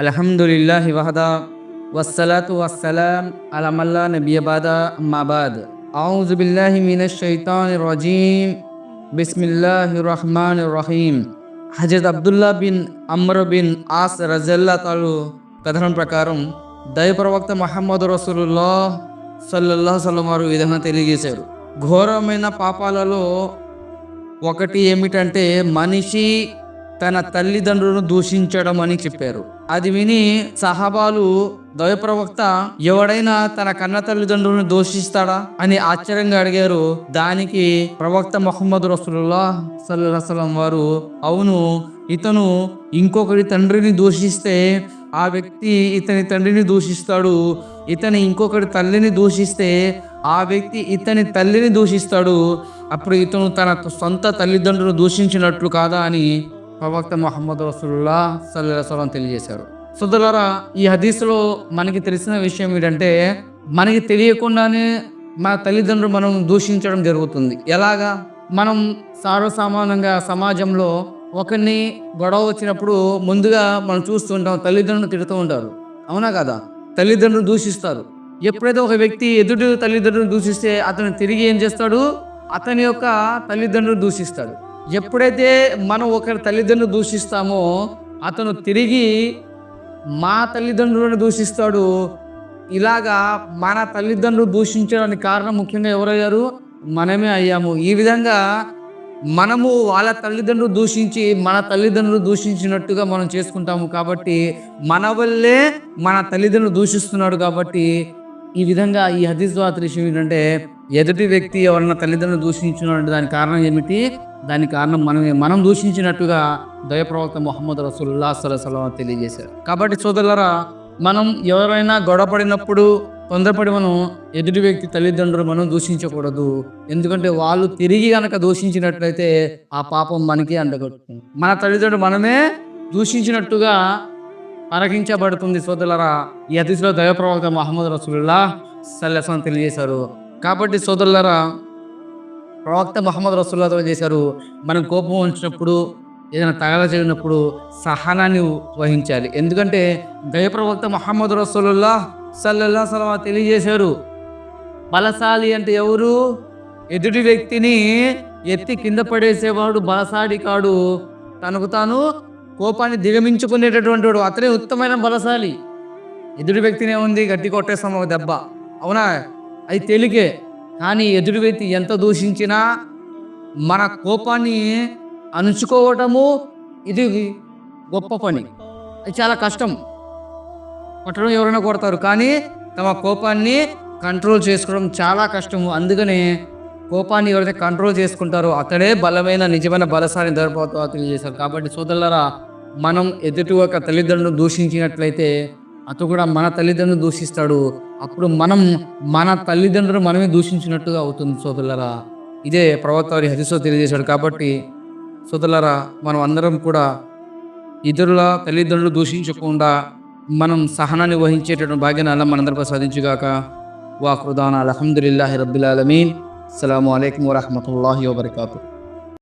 అల్హమ్దులిల్లాహి వహదా వస్సలాతు వస్సలాం అలమల్లా నబియబాద అమ్మాబాద్ ఔజు బిల్లాహి మినష్ షైతాని రజీం బిస్మిల్లాహి రహమాన్ రహీం Hazrat Abdullah bin Amr bin As రజల్లా తాలు కథనం ప్రకారం దయప్రవక్త మహమ్మద్ రసూలుల్లా సల్లల్లా సల్లం వారు విధంగా తెలియజేశారు. ఘోరమైన పాపాలలో ఒకటి ఏమిటంటే మనిషి తన తల్లిదండ్రులను దూషించడం అని చెప్పారు. అది విని సహాబాలు దైవ ప్రవక్త ఎవడైనా తన కన్న తల్లిదండ్రులను దోషిస్తాడా అని ఆశ్చర్యంగా అడిగారు. దానికి ప్రవక్త మొహమ్మద్ రసూలుల్లా సల్లాహం వారు అవును ఇతను ఇంకొకరి తండ్రిని దూషిస్తే ఆ వ్యక్తి ఇతని తండ్రిని దూషిస్తాడు. ఇతని ఇంకొకరి తల్లిని దూషిస్తే ఆ వ్యక్తి ఇతని తల్లిని దూషిస్తాడు. అప్పుడు ఇతను తన సొంత తల్లిదండ్రులను దూషించినట్లు కాదా అని ప్రవక్త మొహమ్మద్ రసూలుల్లా సల్లాహం తెలియజేశారు. సుదలరా ఈ హదీస్లో మనకి తెలిసిన విషయం ఏంటంటే మనకి తెలియకుండానే మన తల్లిదండ్రులు మనం దూషించడం జరుగుతుంది. ఎలాగా? మనం సార్వసామాన్యంగా సమాజంలో ఒకరిని గొడవ వచ్చినప్పుడు ముందుగా మనం చూస్తూ ఉంటాం తల్లిదండ్రులు తిడుతూ ఉంటారు. అవునా కదా? తల్లిదండ్రులు దూషిస్తారు. ఎప్పుడైతే ఒక వ్యక్తి ఎదుటి తల్లిదండ్రులు దూషిస్తే అతను తిరిగి ఏం చేస్తాడు? అతని యొక్క తల్లిదండ్రులు దూషిస్తాడు. ఎప్పుడైతే మనం ఒకరి తల్లిదండ్రులు దూషిస్తామో అతను తిరిగి మా తల్లిదండ్రులను దూషిస్తాడు. ఇలాగా మన తల్లిదండ్రులు దూషించడానికి కారణం ముఖ్యంగా ఎవరయ్యారు? మనమే అయ్యాము. ఈ విధంగా మనము వాళ్ళ తల్లిదండ్రులు దూషించి మన తల్లిదండ్రులు దూషించినట్టుగా మనం చేసుకుంటాము కాబట్టి మన వల్లే మన తల్లిదండ్రులు దూషిస్తున్నాడు కాబట్టి ఈ విధంగా ఈ హదీస్ ద్వారా విషయం ఏంటంటే ఎదుటి వ్యక్తి ఎవరన్నా తల్లిదండ్రులు దూషించిన దానికి కారణం ఏమిటి? దానికి కారణం మనమే. మనం దూషించినట్టుగా దయప్రవక్త మొహమ్మద్ రసూల్లా సలసలం తెలియజేశారు. కాబట్టి సోదరులరా మనం ఎవరైనా గొడవపడినప్పుడు తొందరపడి మనం ఎదుటి వ్యక్తి తల్లిదండ్రులు మనం దూషించకూడదు. ఎందుకంటే వాళ్ళు తిరిగి కనుక దూషించినట్లయితే ఆ పాపం మనకి అండగొడుతుంది మన తల్లిదండ్రులు మనమే దూషించినట్టుగా పరకించబడుతుంది సోదరులరా ఈ అతిథిలో దైవప్రవక్త మహమ్మద్ రసూల్లా సల్లెసం తెలియజేశారు. కాబట్టి సోదరులరా ప్రవక్త మహమ్మద్ రసూల్లాతో చేశారు. మనం కోపం ఉంచినప్పుడు ఏదైనా తగద చేయనప్పుడు సహనాన్ని వహించాలి. ఎందుకంటే దయప్రవక్త మహమ్మద్ రసూలుల్లా సల్లల్లా సలమా తెలియజేశారు. బలశాలి అంటే ఎవరు? ఎదుటి వ్యక్తిని ఎత్తి కింద పడేసేవాడు బలశాలి కాడు. తనకు తాను కోపాన్ని దిగమించుకునేటటువంటి వాడు. అతనే ఉత్తమైన బలశాలి. ఎదుటి వ్యక్తినే ఉంది గట్టి కొట్టేస్తాం ఒక దెబ్బ. అవునా? అది తేలికే. కానీ ఎదుటి వ్యక్తి ఎంత దూషించినా మన కోపాన్ని అణుచుకోవటము ఇది గొప్ప పని. అది చాలా కష్టం. కొట్టడం ఎవరైనా కొడతారు. కానీ తమ కోపాన్ని కంట్రోల్ చేసుకోవడం చాలా కష్టము. అందుకనే కోపాన్ని ఎవరైతే కంట్రోల్ చేసుకుంటారో అతడే బలమైన నిజమైన బలసారి దొరకతో తెలియజేశారు. కాబట్టి సోదరులరా మనం ఎదుటి ఒక తల్లిదండ్రులను దూషించినట్లయితే అతను కూడా మన తల్లిదండ్రులు దూషిస్తాడు. అప్పుడు మనం మన తల్లిదండ్రులు మనమే దూషించినట్టుగా అవుతుంది సోదరులరా. ఇదే ప్రవక్త వారి హరిసో తెలియజేశాడు కాబట్టి సోదరులరా మనం అందరం కూడా ఇతరుల తల్లిదండ్రులు దూషించకుండా మనం సహనాన్ని వహించేటటువంటి భాగ్యాన్ని అలా మనందరిపై సాధించుగాక. వాకృదాన అలహమ్దుల్లాహి రబ్బిల్ అలమీన్ అస్సలం అయికం వరహమూల వబర్కాతూ.